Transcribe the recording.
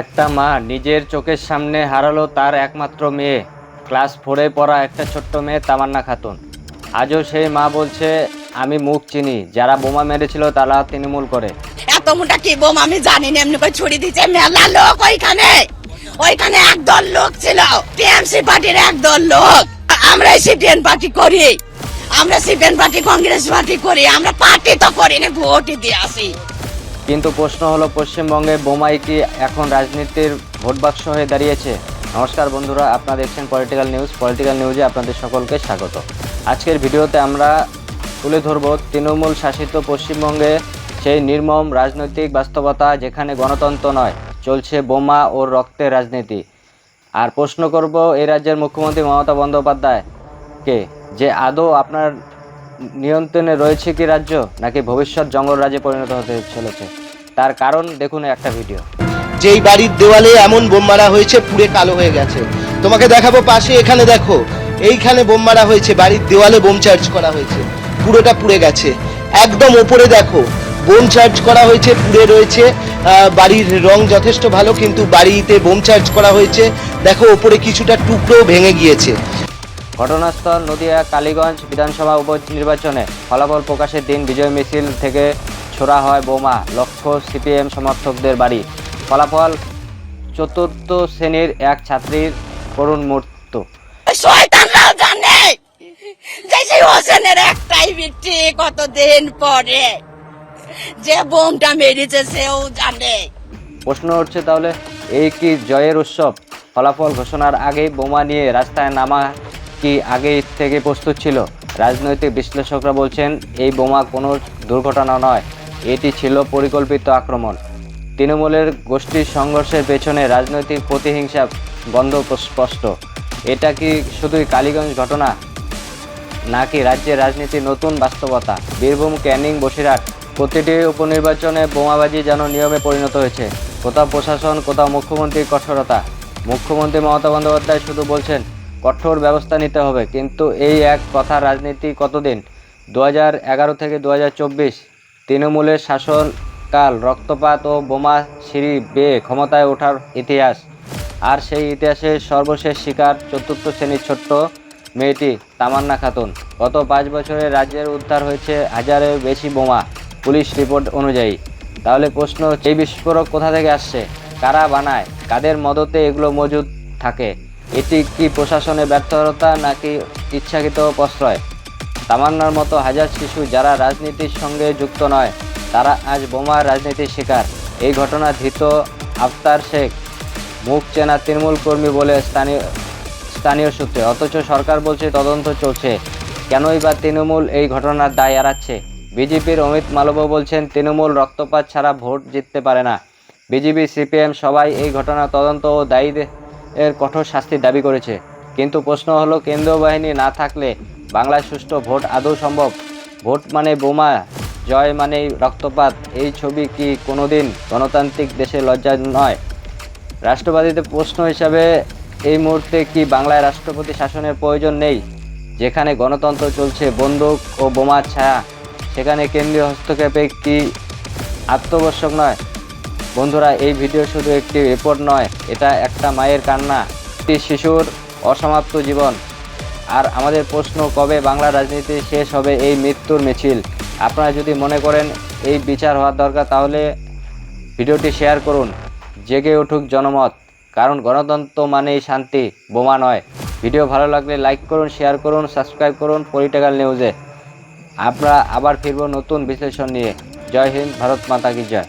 একটা মা নিজের চোখের সামনে হারালো তার একমাত্র মেয়ে। ক্লাস ফোরে পড়া একটা ছোট্ট মেয়ে তামান্না খাতুন। আজও সেই মা বলছে, আমি মুখ চিনি, যারা বোমা মেরেছিল তারা তৃণমূল করে। এত মোটা কি বোম? আমি জানি না, এমনি করে ছুরি দিচ্ছে। মেলা লোক ওইখানে। ওইখানে একদল লোক ছিল। টিএমসি পার্টির একদল লোক। আমরা সিপিএন পার্টি করি। আমরা সিপিএন পার্টি, কংগ্রেস পার্টি করি। আমরা পার্টি তো করি না ভোটই দিয়ে আসি। কিন্তু প্রশ্ন হলো, পশ্চিমবঙ্গে বোমাই কি এখন রাজনীতির ভোট বাক্স হয়ে দাঁড়িয়েছে? নমস্কার বন্ধুরা, আপনারা দেখছেন পলিটিক্যাল নিউজ পলিটিক্যাল নিউজে আপনাদের সকলকে স্বাগত। আজকের ভিডিওতে আমরা তুলে ধরব তৃণমূল শাসিত পশ্চিমবঙ্গে সেই নির্মম রাজনৈতিক বাস্তবতা যেখানে গণতন্ত্র নয়, চলছে বোমা ও রক্তের রাজনীতি। আর প্রশ্ন করব, এই রাজ্যের মুখ্যমন্ত্রী মমতা বন্দ্যোপাধ্যায়কে যে আদৌ আপনার নিয়ন্ত্রণে রয়েছে কি রাজ্য? নাকি ভবিষ্যৎ জঙ্গল রাজ্যে পরিণত হতে চলেছে? তার কারণ দেখুন একটা ভিডিও। যেই বাড়ির দেওয়ালে এমন বোম মারা হয়েছে, পুড়ে কালো হয়ে গেছে। তোমাকে দেখাবো পাশে, এখানে দেখো। এইখানে বোম মারা হয়েছে, বাড়ির দেওয়ালে বোম চার্জ করা হয়েছে। পুরোটা পুড়ে গেছে। একদম ওপরে দেখো, বোম চার্জ করা হয়েছে, পুড়ে রয়েছে। বাড়ির রং যথেষ্ট ভালো, কিন্তু বাড়িতে বোম চার্জ করা হয়েছে। দেখো ওপরে কিছুটা টুকরো ভেঙে গিয়েছে। ঘটনাস্থল নদিয়া কালীগঞ্জ বিধানসভা উপনির্বাচনে ফলাফল প্রকাশের দিন বিজয় মিছিল থেকে ছোড়া হয় বোমা লক্ষ্য সিপিএম সমর্থকদের বাড়ি। ফলাফল চতুর্থ শ্রেণির এক ছাত্রীর করুণ মৃত্যু। একটাই বিটি কতদিন পরে যে বোমটা মেরেছে সেও জানে। প্রশ্ন উঠছে তাহলে এই কি জয়ের উৎসব? ফলাফল ঘোষণার আগেই বোমা নিয়ে রাস্তায় নামা কি আগে থেকে প্রস্তুত ছিল? রাজনৈতিক বিশ্লেষকরা বলছেন, এই বোমা কোনো দুর্ঘটনা নয়। এটি ছিল পরিকল্পিত আক্রমণ। তৃণমূলের গোষ্ঠীর সংঘর্ষের পেছনে রাজনৈতিক প্রতিহিংসা বন্ধ স্পষ্ট। এটা কি শুধুই কালীগঞ্জ ঘটনা, নাকি রাজ্যের রাজনীতির নতুন বাস্তবতা? বীরভূম, ক্যানিং, বসিরহাট, প্রতিটি উপনির্বাচনে বোমাবাজি যেন নিয়মে পরিণত হয়েছে। কোথাও প্রশাসন, কোথাও মুখ্যমন্ত্রীর কঠোরতা। মুখ্যমন্ত্রী মমতা বন্দ্যোপাধ্যায় শুধু বলছেন কঠোর ব্যবস্থা নিতে হবে। কিন্তু এই এক কথা রাজনীতি কতদিন? দু এগারো থেকে দু হাজার চব্বিশ তৃণমূলের শাসনকাল রক্তপাত ও বোমা সিঁড়ি বেয়ে ক্ষমতায় ওঠার ইতিহাস। আর সেই ইতিহাসের সর্বশেষ শিকার চতুর্থ শ্রেণির ছোট্ট মেয়েটি তামান্না খাতুন। গত পাঁচ বছরে রাজ্যের উদ্ধার হয়েছে হাজারের বেশি বোমা, পুলিশ রিপোর্ট অনুযায়ী। তাহলে প্রশ্ন, এই বিস্ফোরক কোথা থেকে আসছে? কারা বানায়? কাদের মদতে এগুলো মজুদ থাকে? এটি কি প্রশাসনের ব্যর্থতা নাকি ইচ্ছাকৃত প্রশ্রয়? তামান্নার মতো হাজার শিশু যারা রাজনীতির সঙ্গে যুক্ত নয়, তারা আজ বোমার রাজনীতির শিকার। এই ঘটনা ধৃত আফতার শেখ। মুখ চেনা তৃণমূল কর্মী বলে স্থানীয় স্থানীয় সূত্রে। অথচ সরকার বলছে তদন্ত চলছে। কেনই বা তৃণমূল এই ঘটনার দায় এড়াচ্ছে? বিজেপির অমিত মালব্য বলছেন, তৃণমূল রক্তপাত ছাড়া ভোট জিততে পারে না। বিজেপি, সিপিএম সবাই এই ঘটনা তদন্ত ও দায়ীদের এর কঠোর শাস্তির দাবি করেছে। কিন্তু প্রশ্ন হলো, কেন্দ্রীয় বাহিনী না থাকলে বাংলায় সুষ্ঠু ভোট আদৌ সম্ভব? ভোট মানে বোমা, জয় মানেই রক্তপাত। এই ছবি কি কোনোদিন গণতান্ত্রিক দেশে লজ্জা নয়? রাষ্ট্রবাদীদের প্রশ্ন হিসাবে, এই মুহূর্তে কি বাংলায় রাষ্ট্রপতি শাসনের প্রয়োজন নেই? যেখানে গণতন্ত্র চলছে, বন্দুক ও বোমার ছায়া, সেখানে কেন্দ্রীয় হস্তক্ষেপে কি আত্মবশ্যক নয়? বন্ধুরা, এই ভিডিও শুধু একটি রিপোর্ট নয়, এটা একটা মায়ের কান্না। একটি শিশুর অসমাপ্ত জীবন। আর আমাদের প্রশ্ন, কবে বাংলা রাজনীতি শেষ হবে এই মৃত্যুর মিছিল? আপনারা যদি মনে করেন এই বিচার হওয়ার দরকার, তাহলে ভিডিওটি শেয়ার করুন। জেগে উঠুক জনমত, কারণ গণতন্ত্র মানেই শান্তি, বোমা নয়। ভিডিও ভালো লাগলে লাইক করুন শেয়ার করুন সাবস্ক্রাইব করুন পলিটিক্যাল নিউজে আমরা আবার ফিরব নতুন বিশ্লেষণ নিয়ে। জয় হিন্দ, ভারত মাতা কি জয়।